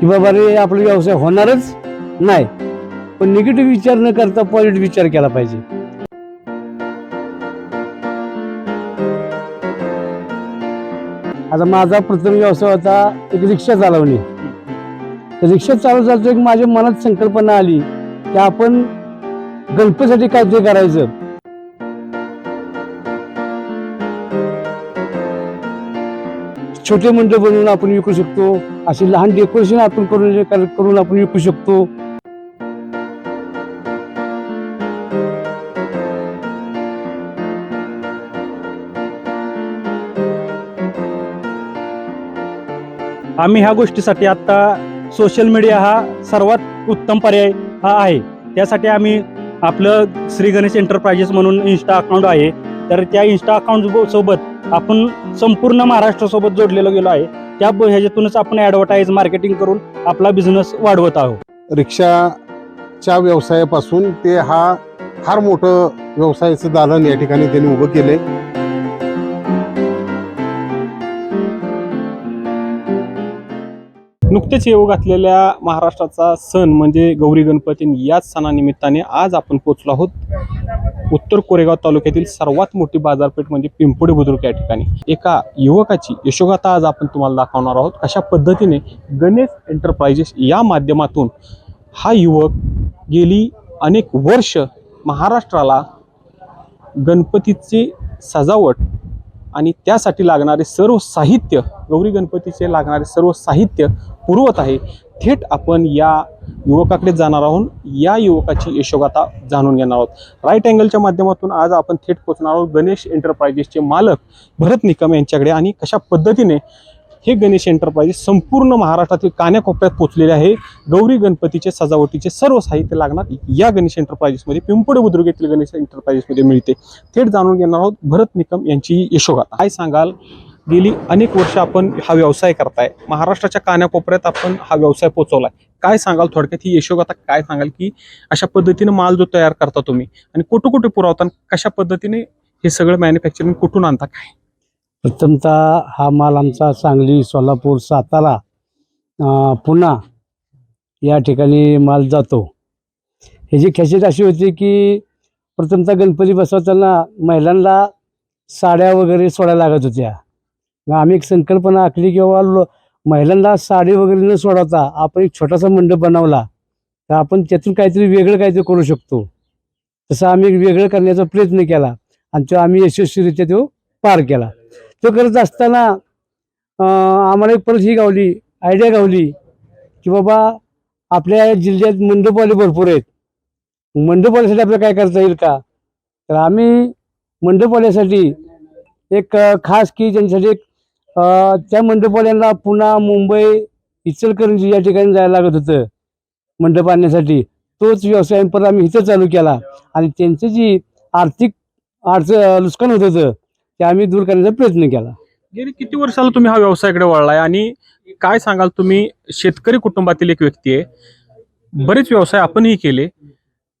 की बाबा रे आपला व्यवसाय होणारच नाही. पण निगेटिव्ह विचार न करता पॉझिटिव्ह विचार केला पाहिजे. आता माझा प्रथम व्यवसाय होता एक रिक्षा चालवणे. तर रिक्षा चालवत चालतो एक माझ्या मनात संकल्पना आली की आपण गणपतीसाठी काहीतरी करायचं. छोटे मंडळ बनवून आपण विकू शकतो. अशी लहान डेकोरेशन आपण करून करून आपण विकू शकतो. आम्ही ह्या गोष्टीसाठी आत्ता सोशल मीडिया हा सर्वात उत्तम पर्याय हा आहे. त्यासाठी आम्ही आपलं श्री गणेश एंटरप्राइजेस म्हणून इन्स्टा अकाउंट आहे. तर त्या इन्स्टा अकाउंट सोबत आपण संपूर्ण महाराष्ट्रासोबत जोडलेलो गेलो आहे. त्या ह्याच्यातूनच आपण ॲडव्हर्टाईज मार्केटिंग करून आपला बिझनेस वाढवत आहोत. रिक्षाच्या व्यवसायापासून ते हा फार मोठं व्यवसायाचं दालन या ठिकाणी त्यांनी उभं केलंय. नुकतेच येऊ घातलेल्या महाराष्ट्राचा सण म्हणजे गौरी गणपती याच सणानिमित्ताने आज आपण पोचलो आहोत उत्तर कोरेगाव तालुक्यातील सर्वात मोठी बाजारपेठ म्हणजे पिंपुडे बुद्रुक या ठिकाणी. एका युवकाची यशोगाथा आज आपण तुम्हाला दाखवणार आहोत. कशा पद्धतीने गणेश एंटरप्राइजेस या माध्यमातून हा युवक गेली अनेक वर्ष महाराष्ट्राला गणपतीची सजावट आणि त्यासाठी लागणारे सर्व साहित्य गौरी गणपतीचे लागणारे सर्व साहित्य पुरवत आहे. थेट आपण या युवकाकडे जाणार आहोत. या युवकाची यशोगाथा जाणून घेणार आहोत. राईट अँगलच्या माध्यमातून आज आपण थेट पोचणार आहोत. गणेश एंटरप्राइजेसचे मालक भरत निकम यांच्याकडे आणि कशा पद्धतीने हे गणेश एंटरप्राइजेस संपूर्ण महाराष्ट्रातील कान्याकोपऱ्यात पोचलेले आहे. गौरी गणपतीचे सजावटीचे सर्व साहित्य लागणार या गणेश एंटरप्राइजेसमध्ये पिंपळे बुद्रुक येथील गणेश एंटरप्राइजेसमध्ये मिळते. थेट जाणून घेणार आहोत भरत निकम यांची यशोगाथा. काय सांगाल? गेली अनेक वर्ष आपण हा व्यवसाय करताय. महाराष्ट्राच्या कानाकोपऱ्यात आपण हा व्यवसाय पोहोचवलाय काय सांगाल थोडक्यात? ही यशोगाथा काय सांगाल की अशा पद्धतीने माल जो तयार करता तुम्ही आणि कुठं कुठे पुरवता आणि कशा पद्धतीने हे सगळं मॅन्युफॅक्चरिंग कुठून आणता काय? प्रथमतः हा माल आमचा सांगली सोलापूर सातारा पुन्हा या ठिकाणी माल जातो. ह्याची खासियत अशी होती की प्रथमतः गणपती बसवताना महिलांना साड्या वगैरे सोडायला लागत होत्या. मग आम्ही एक संकल्पना आखली किंवा महिलांना साडी वगैरे न सोडवता आपण एक छोटासा मंडप बनवला तर आपण त्यातून काहीतरी वेगळं काहीतरी करू शकतो. तसं आम्ही एक वेगळं करण्याचा प्रयत्न केला आणि तो आम्ही यशस्वीरित्या तो पार केला. तो करत असताना आम्हाला एक परत ही गावली आयडिया गावली की बाबा आपल्या जिल्ह्यात मंडपवाले भरपूर आहेत. मंडपवाल्यासाठी आपल्याला काय करता येईल का? तर आम्ही मंडपवाल्यासाठी एक खास की ज्यांच्यासाठी एक त्या मंडपवाल्यांना पुणा मुंबई इचलकरंजी या ठिकाणी जायला लागत होतं मंडप आणण्यासाठी. तोच व्यवसाय परत आम्ही इथं चालू केला. आणि त्यांची जी आर्थिक अडचण नुकसान होत होतं ते आम्ही दूर करण्याचा प्रयत्न केला. गेली किती वर्षाला तुम्ही हा व्यवसायाकडे वळलाय? आणि काय सांगाल तुम्ही? शेतकरी कुटुंबातील एक व्यक्ती आहे. बरेच व्यवसाय आपणही केले.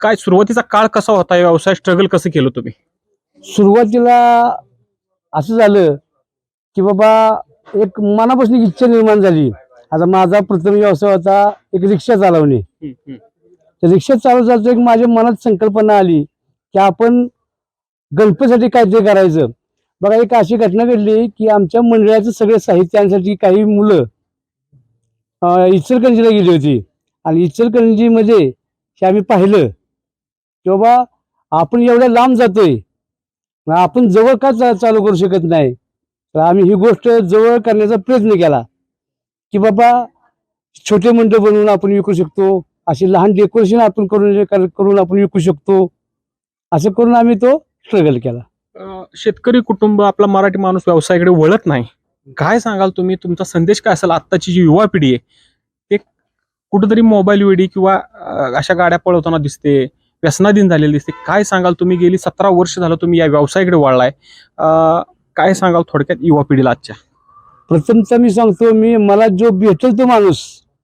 काय सुरुवातीचा काळ कसा होता? व्यवसाय स्ट्रगल कसं केलं तुम्ही? सुरुवातीला असं झालं की बाबा एक मनापासून एक इच्छा निर्माण झाली. आता माझा प्रथम व्यवसाय होता एक रिक्षा चालवणे. तर रिक्षा चालवत चालतो एक माझ्या मनात संकल्पना आली की आपण गणपतीसाठी काहीतरी करायचं. बघा एक अशी घटना घडली की आमच्या मंडळाचं सगळं साहित्यांसाठी काही मुलं इचलकरंजीला गेली होती. आणि इचलकरंजीमध्ये हे आम्ही पाहिलं की बाबा आपण एवढ्या लांब जातोय. आपण जवळ का चालू करू शकत नाही? तर आम्ही ही गोष्ट जवळ करण्याचा प्रयत्न केला की बाबा छोटे मंडळ बनवून आपण विकू शकतो असे लहान डेकोरेशन आपण करून करून आपण विकू शकतो असं करून आम्ही तो स्ट्रगल केला. शेतकरी कुटुंब आपला मराठी माणूस व्यवसायाकडे वळत नाही. काय सांगाल तुम्ही? तुमचा संदेश काय असेल? आत्ताची जी युवा पिढी आहे ते कुठेतरी मोबाईल वेडी किंवा अशा गाड्या पळवताना दिसते व्यसनाधीन झालेली दिसते. काय सांगाल तुम्ही? गेली सतरा वर्ष झालं तुम्ही या व्यवसायाकडे वळलाय. काय सांगाल थोडक्यात युवा पिढीला आजच्या? प्रथमचा मी सांगतो मी मला जो भेटेल तो माणूस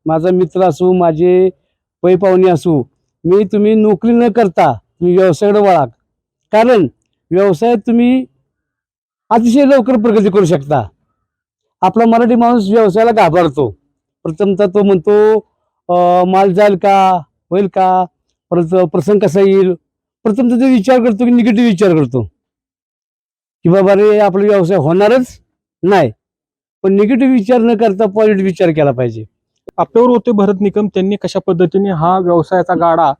माझा मित्र असू माझे पै पाहुणे असू मी तुम्ही नोकरी न करता तुम्ही व्यवसायाकडे वळा कारण व्यवसायात तुम्ही अतिशय लवकर प्रगती करू शकता. आपला मराठी माणूस व्यवसायाला घाबरतो. प्रथमतः तो म्हणतो माल जाईल का? होईल का? परत प्रसंग कसा येईल? प्रथमतः तो विचार करतो की निगेटिव्ह विचार करतो. की बाबा रे आपला व्यवसाय होणारच नाही. पण निगेटिव्ह विचार न करता पॉझिटिव्ह विचार केला पाहिजे. आपल्यावर होते भरत निकम. त्यांनी कशा पद्धतीने हा व्यवसायाचा गाडा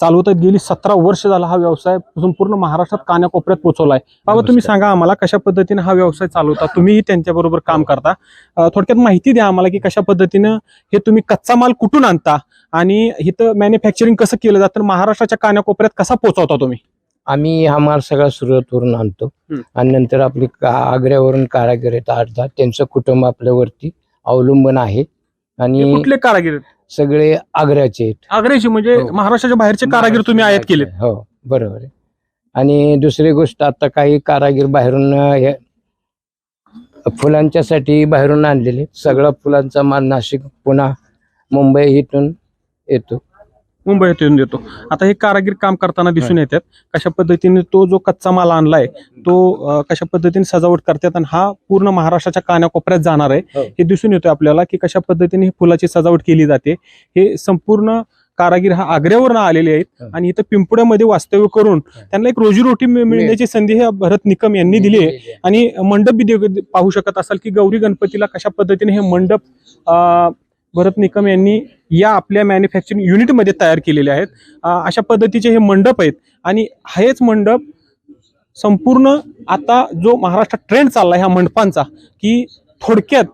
चालवतात गेली सतरा वर्ष झाला हा व्यवसाय संपूर्ण महाराष्ट्रात कानाकोपऱ्यात पोहोचवलाय. बाबा तुम्ही. सांगा आम्हाला कशा पद्धतीने हा व्यवसाय चालवता? तुम्हीही त्यांच्याबरोबर काम करता. थोडक्यात माहिती द्या आम्हाला की कशा पद्धतीनं हे तुम्ही कच्चा माल कुठून आणता आणि इथं मॅन्युफॅक्चरिंग कसं केलं जातं? महाराष्ट्राच्या कानाकोपऱ्यात कसा पोहोचवता तुम्ही? आम्ही हा माल सगळा सुरतवरून आणतो. आणि नंतर आपली आग्र्यावरून कारागीर येतात आणतात त्यांचं कुटुंब आपल्यावरती अवलंबून आहे. आणि कुठले कारागीर? सगळे आग्र्याचे आहेत. आग्र्याचे म्हणजे हो. महाराष्ट्राच्या बाहेरचे कारागीर तुम्ही आयात केले हो बरोबर आहे. आणि दुसरी गोष्ट आता काही कारागीर बाहेरून हे फुलांच्यासाठी बाहेरून आणलेले सगळा फुलांचा माल नाशिक पुणा मुंबई इथून येतो. मुंबईत येऊन देतो. आता हे कारागीर काम करताना दिसून येतात कशा पद्धतीने तो जो कच्चा माल आणलाय तो कशा पद्धतीने सजावट करतात आणि हा पूर्ण महाराष्ट्राच्या कानाकोपऱ्यात जाणार आहे हो. हे दिसून येतोय आपल्याला की कशा पद्धतीने ही फुलाची सजावट केली जाते. हे संपूर्ण कारागीर हा आग्र्यावरून आलेले आहेत. आणि इथं पिंपुड्यामध्ये वास्तव्य करून त्यांना एक रोजीरोटी मिळ- मिळण्याची संधी हे भरत निकम यांनी दिली आहे. आणि मंडप बी पाहू शकत असाल की गौरी गणपतीला कशा पद्धतीने हे मंडप अं, भरत निकम यांनी या आपल्या मॅन्युफॅक्चरिंग युनिटमध्ये तयार केलेले आहेत. अशा पद्धतीचे हे मंडप आहेत. आणि हेच मंडप संपूर्ण आता जो महाराष्ट्रात ट्रेंड चालला ह्या मंडपांचा की थोडक्यात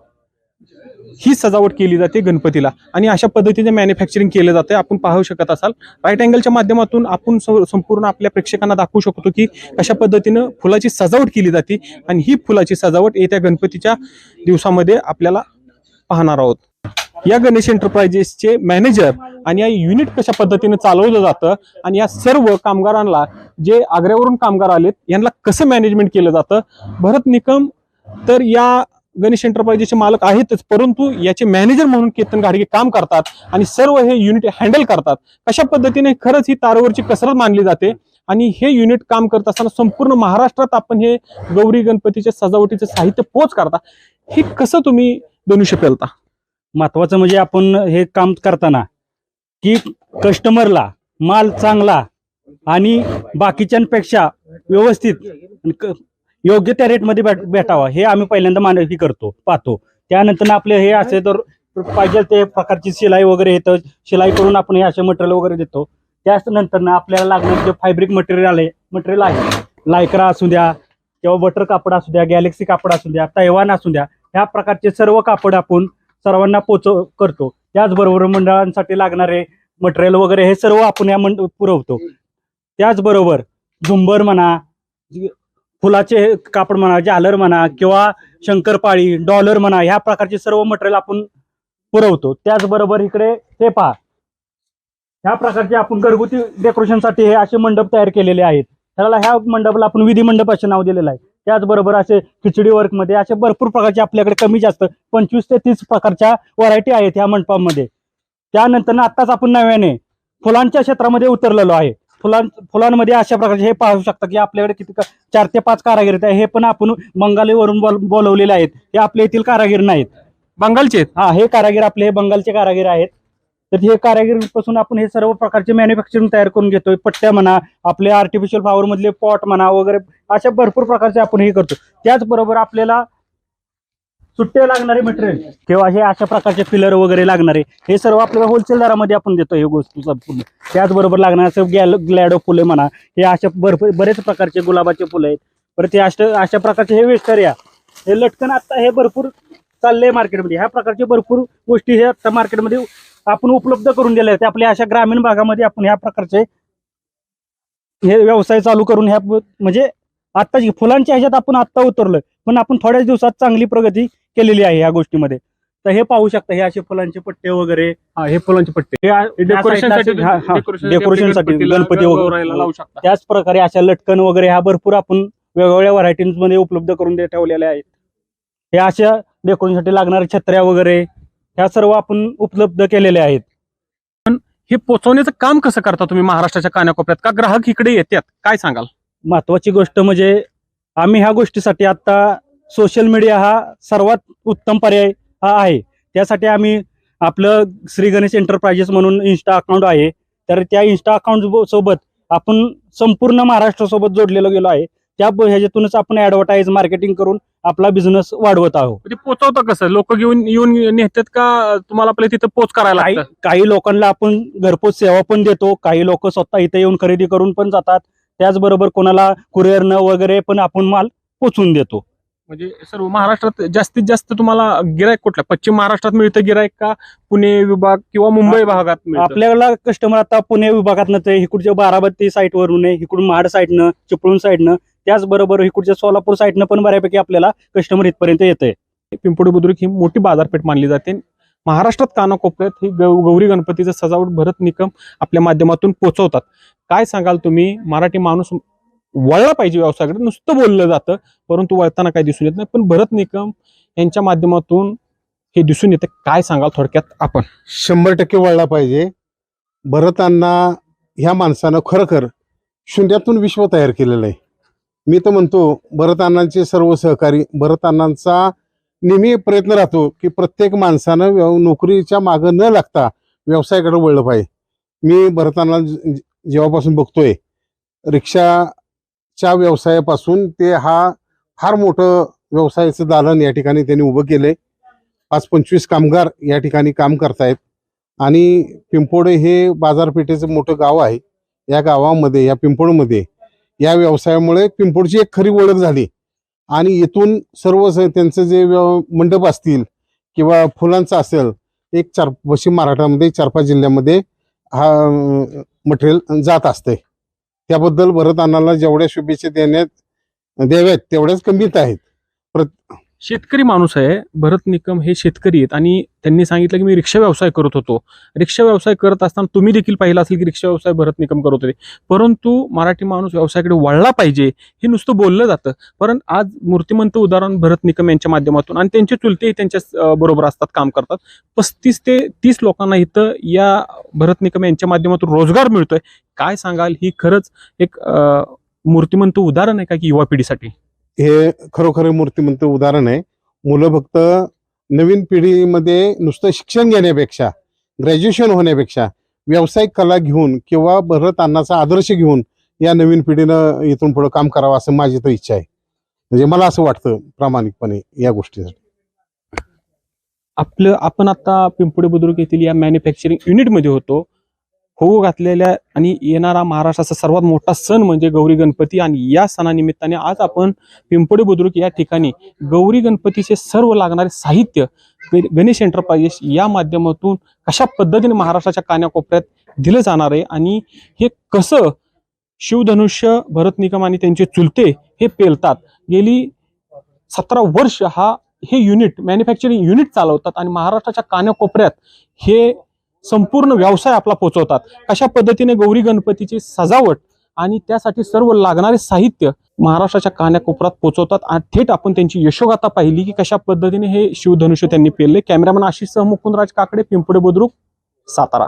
ही सजावट केली जाते गणपतीला. आणि अशा पद्धतीने मॅन्युफॅक्चरिंग केलं जाते आपण पाहू शकत असाल. राईट अँगलच्या माध्यमातून आपण संपूर्ण आपल्या प्रेक्षकांना दाखवू शकतो की कशा पद्धतीनं फुलाची सजावट केली जाते. आणि ही फुलाची सजावट येत्या गणपतीच्या दिवसामध्ये आपल्याला पाहणार आहोत. या गणेश एंटरप्राइजेसचे मॅनेजर आणि या युनिट कशा पद्धतीने चालवलं जातं आणि या सर्व कामगारांना जे आग्र्यावरून कामगार आलेत यांना कसं मॅनेजमेंट केलं जातं? भरत निकम तर या गणेश एंटरप्राइजेसचे मालक आहेतच परंतु याचे मॅनेजर म्हणून केतन घाडगे काम करतात आणि सर्व हे युनिट हँडल करतात. कशा पद्धतीने? खरंच ही तारावरची कसरत मानली जाते आणि हे युनिट काम करत असताना संपूर्ण महाराष्ट्रात आपण हे गौरी गणपतीचे सजावटीचे साहित्य पोच करता. हे कसं तुम्ही बनू पेलता महत्वाचं म्हणजे आपण हे काम करताना की कस्टमरला माल चांगला आणि बाकीच्यांपेक्षा व्यवस्थित क- योग्य त्या रेटमध्ये भेट भेटावा हे आम्ही पहिल्यांदा मानवी करतो पाहतो. त्यानंतर आपले हे असे तर पाहिजे ते प्रकारची शिलाई वगैरे येतं शिलाई करून आपण हे असे मटेरियल वगैरे देतो. त्याच नंतर आपल्याला लागणारे जे फायब्रिक मटेरियल आले मटेरियल आहे. लायक्रा असू द्या किंवा बटर कापड असू द्या गॅलेक्सी कापड असू द्या तैवान असू द्या ह्या प्रकारचे सर्व कापड आपण सर्वांना पोचव करतो. त्याचबरोबर मंडळांसाठी लागणारे मटेरियल वगैरे हे सर्व आपण या मंड पुरवतो. त्याचबरोबर झुंबर म्हणा फुलाचे कापड म्हणा झालर म्हणा किंवा शंकरपाळी डॉलर म्हणा ह्या प्रकारचे सर्व मटेरियल आपण पुरवतो. त्याचबरोबर इकडे हे पहा. ह्या प्रकारचे आपण घरगुती डेकोरेशनसाठी हे असे मंडप तयार केलेले आहेत. त्याला ह्या मंडपाला आपण विधी मंडप असे नाव दिलेलं आहे. त्याचबरोबर असे खिचडी वर्कमध्ये असे भरपूर प्रकारचे आपल्याकडे कमी जास्त पंचवीस ते तीस प्रकारच्या व्हरायटी आहेत ह्या मंडपामध्ये. त्यानंतर आत्ताच आपण नव्याने फुलांच्या क्षेत्रामध्ये उतरलेलो आहे. फुलां फुलांमध्ये अशा प्रकारचे हे पाहू शकता की आपल्याकडे किती चार ते पाच कारागीर आहेत. हे पण आपण बंगालीवरून बोल बोलवलेले आहेत. हे आपल्या येथील कारागीर नाहीत. बंगालचे. हा हे कारागीर आपले हे बंगालचे कारागीर आहेत. तर हे कारागिरीपासून आपण हे सर्व प्रकारचे मॅन्युफॅक्चरिंग तयार करून घेतोय. पट्ट्या म्हणा आपले आर्टिफिशियल फ्लावर मधले पॉट म्हणा वगैरे अशा भरपूर प्रकारचे आपण हे करतो त्याचबरोबर आपल्याला सुट्टे लागणारे मटेरियल किंवा हे अशा प्रकारचे पिलर वगैरे लागणारे हे सर्व आपल्याला होलसेल दरामध्ये आपण देतो हे गोष्टी संपूर्ण. त्याचबरोबर लागणार असं गॅल ग्लॅडो फुले म्हणा हे अशा भरपूर बरेच प्रकारचे गुलाबाचे फुलं आहेत. परत हे अशा अशा प्रकारचे हे वेस्टरिया हे लटकन आता हे भरपूर चालले मार्केटमध्ये ह्या प्रकारचे भरपूर गोष्टी हे आता मार्केटमध्ये आपण उपलब्ध करून दिल्या आहेत. आपल्या अशा ग्रामीण भागामध्ये आपण ह्या प्रकारचे हे व्यवसाय चालू करून ह्या म्हणजे आता फुलांच्या ह्याच्यात आपण आत्ता उतरलोय पण आपण थोड्याच दिवसात चांगली प्रगती केलेली आहे ह्या गोष्टीमध्ये. तर हे पाहू शकता हे असे फुलांचे पट्टे वगैरे. हा, हे फुलांचे पट्टे. हे डेकोरेशनसाठी गणपती वगैरे. त्याच प्रकारे अशा लटकन वगैरे ह्या भरपूर आपण वेगवेगळ्या व्हरायटीजमध्ये उपलब्ध करून दे- ठेवलेल्या आहेत. हे अशा डेकोरेशनसाठी लागणाऱ्या छत्र्या वगैरे ह्या सर्व आपण उपलब्ध केलेल्या आहेत. हे पोचवण्याचं काम कसं करता तुम्ही महाराष्ट्राच्या कानाकोपऱ्यात? का ग्राहक इकडे येतात? काय सांगाल? महत्वाची गोष्ट म्हणजे आम्ही ह्या गोष्टीसाठी आता सोशल मीडिया हा सर्वात उत्तम पर्याय हा आहे. त्यासाठी आम्ही आपलं श्री गणेश एंटरप्राइजेस म्हणून इन्स्टा अकाउंट आहे. तर त्या इन्स्टा अकाउंट सोबत आपण संपूर्ण महाराष्ट्रासोबत जोडलेलो गेलो आहे. त्या ह्याच्यातूनच आपण ॲडव्हर्टाईज मार्केटिंग करून आपला बिझनेस वाढवत आहोत. म्हणजे पोचवतं कसं? लोक घेऊन येऊन नेतात का तुम्हाला आपल्या तिथं पोच करायला काही लागतं? काही लोकांना आपण घरपोच सेवा पण देतो काही लोक स्वतः इथे येऊन खरेदी करून पण जातात. त्याचबरोबर कोणाला कुरिअरनं वगैरे पण आपण माल पोचवून देतो. म्हणजे सर्व महाराष्ट्रात जास्तीत जास्त तुम्हाला गिरायक कुठला पश्चिम महाराष्ट्रात मिळतं गिरायक का? पुणे विभाग किंवा मुंबई भागात मिळतं? आपल्याला कस्टमर आता पुणे विभागातनं ते इकडच्या बारामती साईटवरून आहे इकडून महाड साईडनं चिपळूण साईडनं त्याचबरोबर इकडच्या सोलापूर साईडनं पण बऱ्यापैकी आपल्याला कस्टमर इथपर्यंत येते पिंपोडी बुद्रुक ही मोठी बाजारपेठ मानली जाते. महाराष्ट्रात कानाकोपऱ्यात ही गौ गौरी गणपतीचं सजावट भरत निकम आपल्या माध्यमातून पोचवतात. काय सांगाल तुम्ही? मराठी माणूस वळला पाहिजे व्यवसायाकडे. नुसतं बोललं जातं परंतु वळताना काही दिसून येत नाही. पण भरत निकम यांच्या माध्यमातून हे दिसून येतं. काय सांगाल थोडक्यात आपण? शंभर टक्के वळला पाहिजे. भरतांना ह्या माणसानं खरोखर शून्यातून विश्व तयार केलेलं आहे. मी तर म्हणतो भरतांनाचे सर्व सहकारी भरतांनांचा नेहमी प्रयत्न राहतो की प्रत्येक माणसानं व्यव नोकरीच्या मागं न लागता व्यवसायाकडे वळलं पाहिजे. मी भरतांना जेव्हापासून बघतोय रिक्षाच्या व्यवसायापासून ते हा फार मोठं व्यवसायाचं दालन या ठिकाणी त्यांनी उभं केलंय. आज पंचवीस कामगार या ठिकाणी काम करतायत आणि पिंपोडे हे बाजारपेठेचं मोठं गाव आहे. या गावामध्ये या पिंपोडमध्ये या व्यवसायामुळे पिंपोडची एक खरी ओळख झाली. आणि इथून सर्व स- त्यांचं जे व्यव- मंडप असतील किंवा फुलांचं असेल एक चार पश्चिम महाराष्ट्रामध्ये चार पाच जिल्ह्यामध्ये हा मटेरियल जात असते. त्याबद्दल भरत अण्णाला जेवढ्या शुभेच्छा देण्यात द्याव्यात तेवढ्याच कमीत आहेत. शेतकरी माणूस आहे भरत निकम हे शेतकरी आहेत आणि त्यांनी सांगितलं की मी रिक्षा व्यवसाय करत होतो. रिक्षा व्यवसाय करत असताना तुम्ही देखील पाहिलं असेल की रिक्षा व्यवसाय भरत निकम करत होते. परंतु मराठी माणूस व्यवसायाकडे वळला पाहिजे हे नुसतं बोललं जातं. परंतु आज मूर्तिमंत उदाहरण भरत निकम यांच्या माध्यमातून आणि त्यांचे चुलतेही त्यांच्या बरोबर असतात काम करतात. पस्तीस ते तीस लोकांना इथं या भरत निकम यांच्या माध्यमातून रोजगार मिळतोय. काय सांगाल? ही खरंच एक मूर्तिमंत उदाहरण आहे का की युवा पिढीसाठी? हे खरोखर मूर्तिमंत उदाहरण आहे. मुलं फक्त नवीन पिढीमध्ये नुसतं शिक्षण घेण्यापेक्षा ग्रॅज्युएशन होण्यापेक्षा व्यावसायिक कला घेऊन किंवा भरत अन्नाचा आदर्श घेऊन या नवीन पिढीनं इथून पुढं काम करावं असं माझी तर इच्छा आहे. म्हणजे मला असं वाटतं प्रामाणिकपणे या गोष्टीसाठी. आपलं आपण आता पिंपळे बुद्रुक येथील या मॅन्युफॅक्चरिंग युनिटमध्ये होतो. होऊ घातलेल्या आणि येणारा महाराष्ट्राचा सर्वात मोठा सण म्हणजे गौरी गणपती. आणि या सणानिमित्ताने आज आपण पिंपळी बुद्रुक या ठिकाणी गौरी गणपतीचे सर्व लागणारे साहित्य गणेश एंटरप्राइजेस या माध्यमातून कशा पद्धतीने महाराष्ट्राच्या कानाकोपऱ्यात दिलं जाणार आहे आणि हे कसं शिवधनुष्य भरत निकम आणि त्यांचे चुलते हे पेलतात. गेली सतरा वर्ष हा हे युनिट मॅन्युफॅक्चरिंग युनिट चालवतात आणि महाराष्ट्राच्या कानाकोपऱ्यात हे संपूर्ण व्यवसाय आपला पोचवतात. कशा पद्धतीने गौरी गणपतीची सजावट आणि त्यासाठी सर्व लागणारे साहित्य महाराष्ट्राच्या कान्याकोपऱ्यात पोचवतात आणि थेट आपण त्यांची यशोगाथा पाहिली की कशा पद्धतीने हे शिवधनुष्य त्यांनी पेरले कॅमेरामॅन आशिष सह मुकुंदराज काकडे पिंपळे बुद्रुक सातारा.